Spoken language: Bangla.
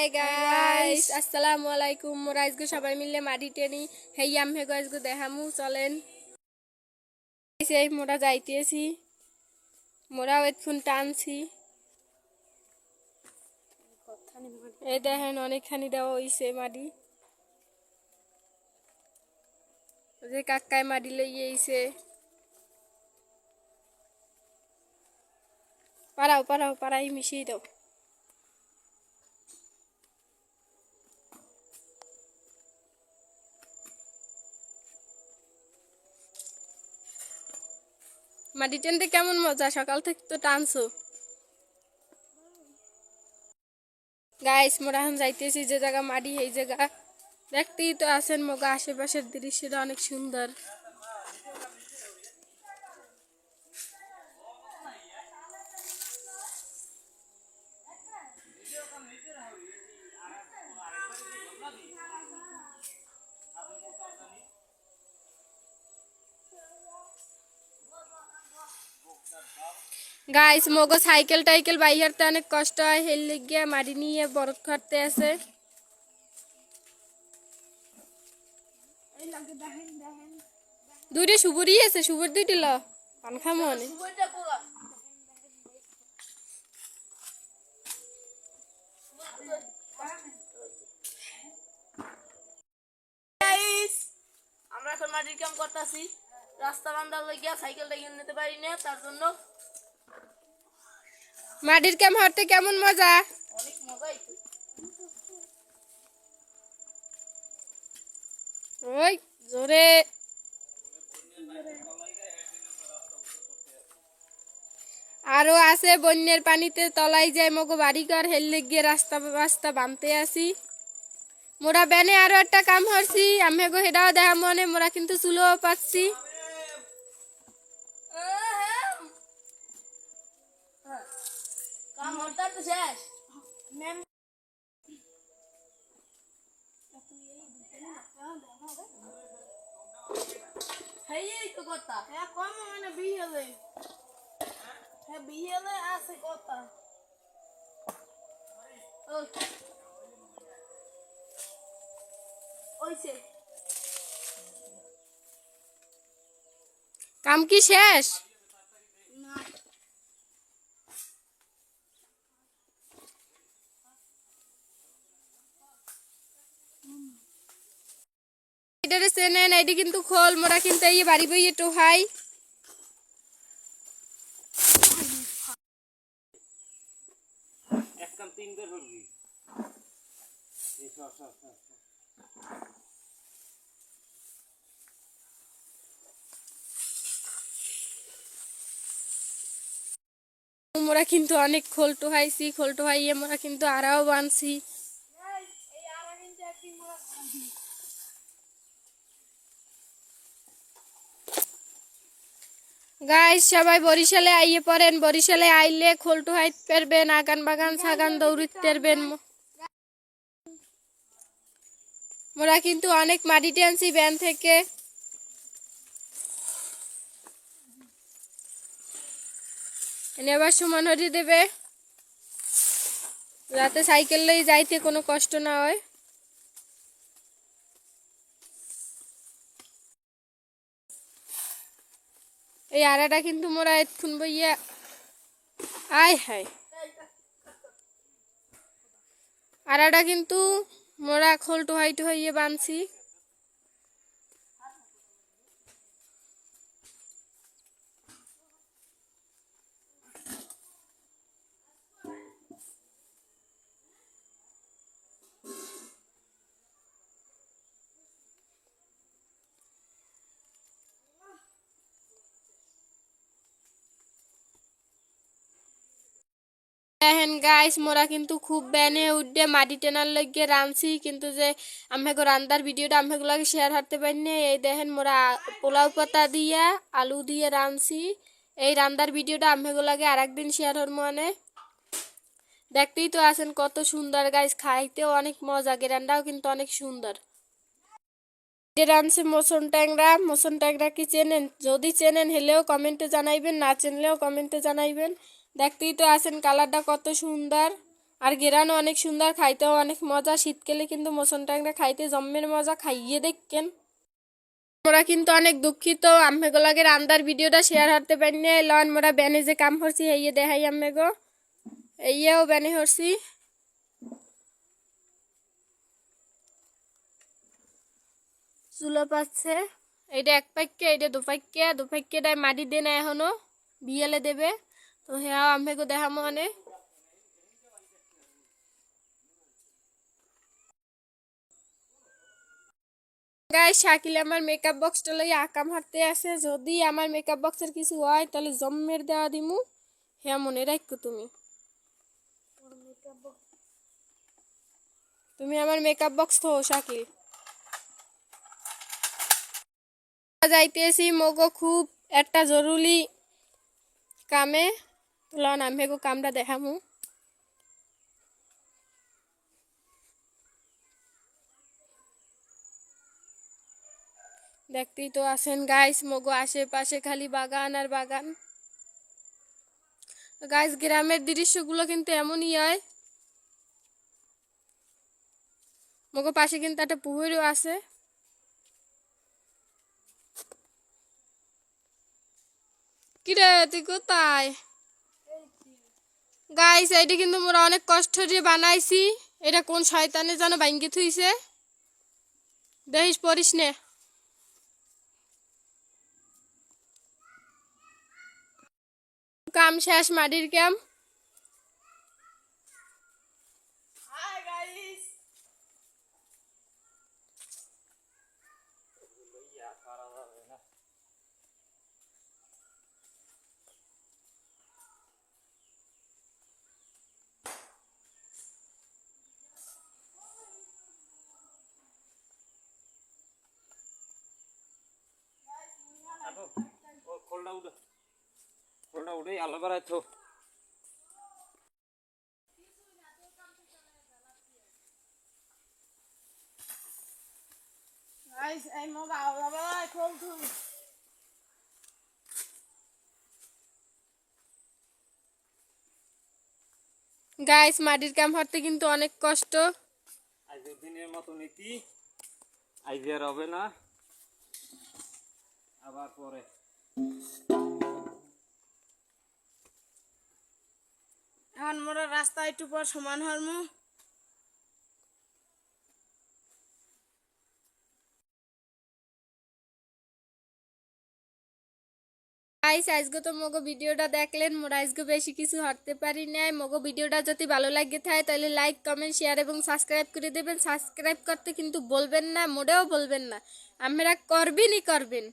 হাই গাইস আসসালামু আলাইকুম মোরা আজকে সবাই মিলে মাটি টেনি হেই আম হেগো আজকে দেখামু চলেন এই মোরা যাইতেছি মোরাও এতক্ষণ টানছি এই দেখেন অনেকখানি দেওয়া হইছে মাটি যে কাকায় মাটি লইয়ে আইছে পারাও পারাও পারাই মিশিয়ে দাও মাটি টানতে কেমন মজা? সকাল থেকে তো টানছো। গাইস মোরা এখন যাইতেছি যে জায়গা মাটি, এই জায়গা। দেখতেই তো আছেন, মগা আশেপাশের দৃশ্যটা অনেক সুন্দর। গাইস মগো সাইকেল টাইকেল বাইহারতে অনেক কষ্ট হয় হেল গিয়ে মাটি নিয়ে বরফ খাটতে আছে দুইটা সুপুরি আছে সুপুর দুইটি ল পান খামো আমরা এখন মাটির কাম করতেছি। রাস্তা বান্ধার লাগিয়া সাইকেলটা কিনে নিতে পারি না, তার জন্য মাটির ক্যাম হাঁটতে কেমন মজা? ওই, জোরে। আরও আছে, বন্যের পানিতে তলাই যায় মগো বাড়িঘর হেললে গিয়ে রাস্তা রাস্তা বানতে আসি। মোরা ব্যানে আরও একটা কাম হরছি আমি গো হেডাও দেখা মনে, মোরা কিন্তু চুলোও পাচ্ছি। কাম হঠাৎ শেষ। হেই তো কথা। হ্যাঁ কম মানে বিয়েলে হ্যাঁ বিয়েলে আছে কথা। ওই ওইছে। কাম কি শেষ? এটারে চেনেন এটি কিন্তু খোল মোরা কিন্তু এই বাড়ি বই একটু হাই। মোরা কিন্তু অনেক খোল টোহাইছি খোল টোহাইয়ে মোরা কিন্তু আরাও বানছি এই আরা কিন্তু একদিন মোরা গাইস, সবাই বরিশালে আইয়ে পড়েন। বরিশালে আইলে খোলটু টোহাইত পারবেন আগান বাগান সাগান দৌড়িতে পারবেন। মোরা কিন্তু অনেক মাটি টেনছি ব্যান থেকে। এনে আবার সমান হরি দেবে। রাতে সাইকেল যাইতে কোনো কষ্ট না হয়। এই আড়াটা কিন্তু মোরা এতক্ষণ বইয়া, আয় হায়। আড়াটা কিন্তু মোরা খোল টোহাই টোহাইয়ে বানছি। দেখেন গাইস মোরা কিন্তু খুব ব্যানে উঠে মাটি টেনার লাগিয়ে রাঁধছি, কিন্তু যে আমাকে রান্দার ভিডিওটা আমাকে শেয়ার হারতে পারিনি। এই দেখেন মোরা পোলাও পাতা দিয়া আলু দিয়ে রাঁধছি। এই রান্দার ভিডিওটা আমাকে আর একদিন শেয়ার হর মানে। দেখতেই তো আছেন কত সুন্দর গাইস খাইতেও অনেক মজা গেরান্ডাও কিন্তু অনেক সুন্দর। রাঁধছে মোসন ট্যাংরা মোসন ট্যাংরা কি চেনেন? যদি চেনেন, হলেও কমেন্টে জানাইবেন, না চেনলেও কমেন্টে জানাইবেন। দেখতেই তো আছেন, কালারটা কত সুন্দর। আর গেরানো অনেক সুন্দর, খাইতেও অনেক মজা। শীতকালে কিন্তু মোসন ট্যাংরা খাইতে জম্মের মজা, খাইয়ে দেখকেন মোরা কিন্তু অনেক দুঃখিত আম্মেগুলাকে আন্দার ভিডিওটা শেয়ার হারতে পারিনি লন মোরা ব্যানে যে কাম করছি, এই দেখাই আম্মেগো এইয়াও ব্যানে করছি। চুলো পাচ্ছে। এইটা এক পাইকে এইটা দু পাইকে দু পাইকেটাই মাটি দিয়ে না এখনও। বিয়েলে দেবে। হ্যাঁ আম্মেগো দেখামো গাই শাকিল আমার মেকআপ বক্সটা লই আকাম আছে যদি আমার মেকআপ বক্সের কিছু হয় তাহলে জম্মের দেওয়া দিমু হ্যাঁ মনে রাখো তুমি তুমি আমার মেকআপ বক্স তো শাকিল যাইতেছি মগো খুব একটা জরুরি কামে লন আমি দেখামু। দেখতেই তো আছেন গাইস মগো আশেপাশে খালি বাগান আর বাগান। গাইস গ্রামের দৃশ্যগুলো কিন্তু এমনই হয়। মগো পাশে কিন্তু একটা পুকুরও আছে। কিরে, তুই কোথায়? গাইস এটা কিন্তু মোরা অনেক কষ্ট দিয়ে বানাইছি। এটা কোন শয়তানে যেন ভাঙ্গি থুইছে। দেখিস, পড়িস নে। কাম শেষ, মাটির কাম হাই গাইস আটো উঠে গাইস মাটির কাম করতে কিন্তু অনেক কষ্ট। আজকের দিনের মতো নীতি। আর হবে না। আবার পরে। এখন মোরা রাস্তা একটু পর সমান হরমু গাইস আজকে তো মগো ভিডিওটা দেখলেন, মোরা আজকে বেশি কিছু হাঁটতে পারি নাই। মগো ভিডিওটা যদি ভালো লাগে থাকে, তাহলে লাইক কমেন্ট শেয়ার এবং সাবস্ক্রাইব করে দেবেন। সাবস্ক্রাইব করতে কিন্তু বলবেন না মোটেও বলবেন না। আপনারা করবেনই করবেন।